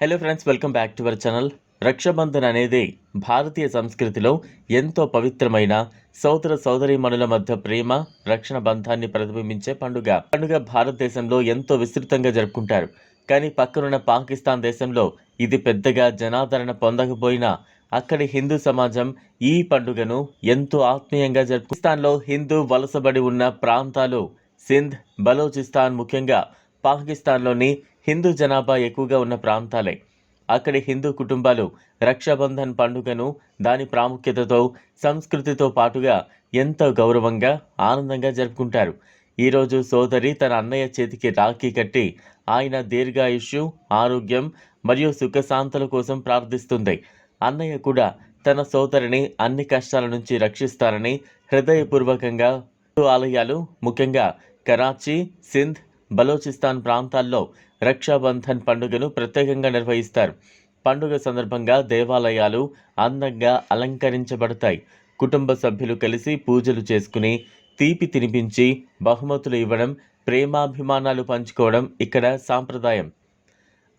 Hello friends welcome back to our channel Rakshabandhan అనేది భారతీయ సంస్కృతిలో ఎంతో పవిత్రమైన సోదర సోదరీమణుల మధ్య ప్రేమ రక్షణ బంధాన్ని ప్రతిబింబించే పండుగ. పండుగ భారతదేశంలో ఎంతో విస్తృతంగా జరుపుకుంటారు. కానీ పక్కనున్న పాకిస్తాన్ దేశంలో ఇది పెద్దగా జనాదరణ పొందకపోయినా అక్కడి హిందూ సమాజం ఈ పండుగను ఎంతో ఆత్మీయంగా జరుపు పాకిస్తాన్లో హిందూ వలసబడి ఉన్న ప్రాంతాలు సింధ్ బలోచిస్తాన్ ముఖ్యంగా పాకిస్తాన్లోని హిందూ జనాభా ఎక్కువగా ఉన్న ప్రాంతాలే. అక్కడి హిందూ కుటుంబాలు రక్షాబంధన్ పండుగను దాని ప్రాముఖ్యతతో సంస్కృతితో పాటుగా ఎంతో గౌరవంగా ఆనందంగా జరుపుకుంటారు. ఈరోజు సోదరి తన అన్నయ్య చేతికి రాఖీ కట్టి ఆయన దీర్ఘాయుష్యు ఆరోగ్యం మరియు సుఖశాంతుల కోసం ప్రార్థిస్తుంది. అన్నయ్య కూడా తన సోదరిని అన్ని కష్టాల నుంచి రక్షిస్తారని హృదయపూర్వకంగా ఆలయాలు ముఖ్యంగా కరాచీ సింధ్ బలోచిస్తాన్ ప్రాంతాల్లో రక్షాబంధన్ పండుగను ప్రత్యేకంగా నిర్వహిస్తారు. పండుగ సందర్భంగా దేవాలయాలు అందంగా అలంకరించబడతాయి. కుటుంబ సభ్యులు కలిసి పూజలు చేసుకుని తీపి తినిపించి బహుమతులు ఇవ్వడం ప్రేమాభిమానాలు పంచుకోవడం ఇక్కడ సాంప్రదాయం.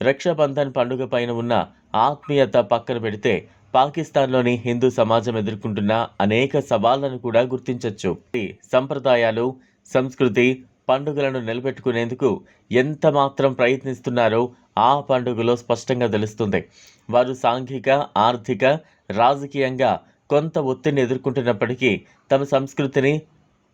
రక్షాబంధన్ పండుగ పైన ఉన్న ఆత్మీయత పక్కన పెడితే పాకిస్తాన్లోని హిందూ సమాజం ఎదుర్కొంటున్న అనేక సవాళ్ళను కూడా గుర్తించవచ్చు ఈ సంప్రదాయాలు సంస్కృతి పండుగలను నిలబెట్టుకునేందుకు ఎంత మాత్రం ప్రయత్నిస్తున్నారో ఆ పండుగలో స్పష్టంగా తెలుస్తుంది. వారు సాంఘిక ఆర్థిక రాజకీయంగా కొంత ఒత్తిడిని ఎదుర్కొంటున్నప్పటికీ తమ సంస్కృతిని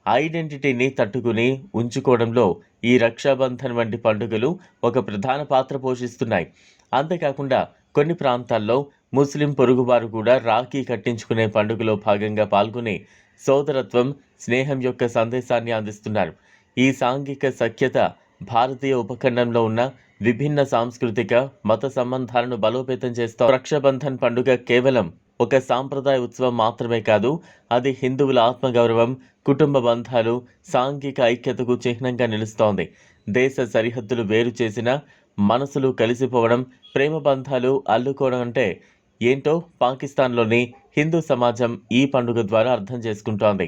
ఐడెంటిటీని తట్టుకుని ఉంచుకోవడంలో ఈ రక్షాబంధన్ వంటి పండుగలు ఒక ప్రధాన పాత్ర పోషిస్తున్నాయి. అంతేకాకుండా కొన్ని ప్రాంతాల్లో ముస్లిం పొరుగువారు కూడా రాఖీ కట్టించుకునే పండుగలో భాగంగా పాల్గొని సోదరత్వం స్నేహం యొక్క సందేశాన్ని అందిస్తున్నారు. ఈ సాంఘిక సఖ్యత భారతీయ ఉపఖండంలో ఉన్న విభిన్న సాంస్కృతిక మత సంబంధాలను బలోపేతం చేస్తా రక్షాబంధన్ పండుగ కేవలం ఒక సాంప్రదాయ ఉత్సవం మాత్రమే కాదు అది హిందువుల ఆత్మగౌరవం కుటుంబ బంధాలు సాంఘిక ఐక్యతకు చిహ్నంగా నిలుస్తోంది. దేశ సరిహద్దులు వేరు చేసిన మనసులు కలిసిపోవడం ప్రేమ బంధాలు అల్లుకోవడం అంటే ఏంటో పాకిస్తాన్లోని హిందూ సమాజం ఈ పండుగ ద్వారా అర్థం చేసుకుంటోంది.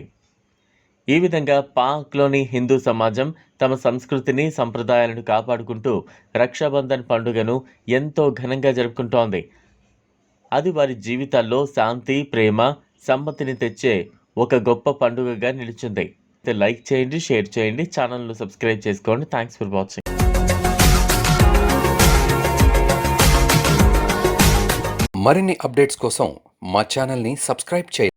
ఈ విధంగా పాక్లోని హిందూ సమాజం తమ సంస్కృతిని సంప్రదాయాలను కాపాడుకుంటూ రక్షాబంధన్ పండుగను ఎంతో ఘనంగా జరుపుకుంటోంది. అది వారి జీవితాల్లో శాంతి ప్రేమ సమ్మతిని తెచ్చే ఒక గొప్ప పండుగగా నిలిచింది. అయితే లైక్ చేయండి షేర్ చేయండి ఛానల్ను సబ్స్క్రైబ్ చేసుకోండి. థ్యాంక్స్ ఫర్ వాచింగ్ మరిన్ని అప్డేట్స్ కోసం మా ఛానల్ని సబ్స్క్రైబ్ చేయండి.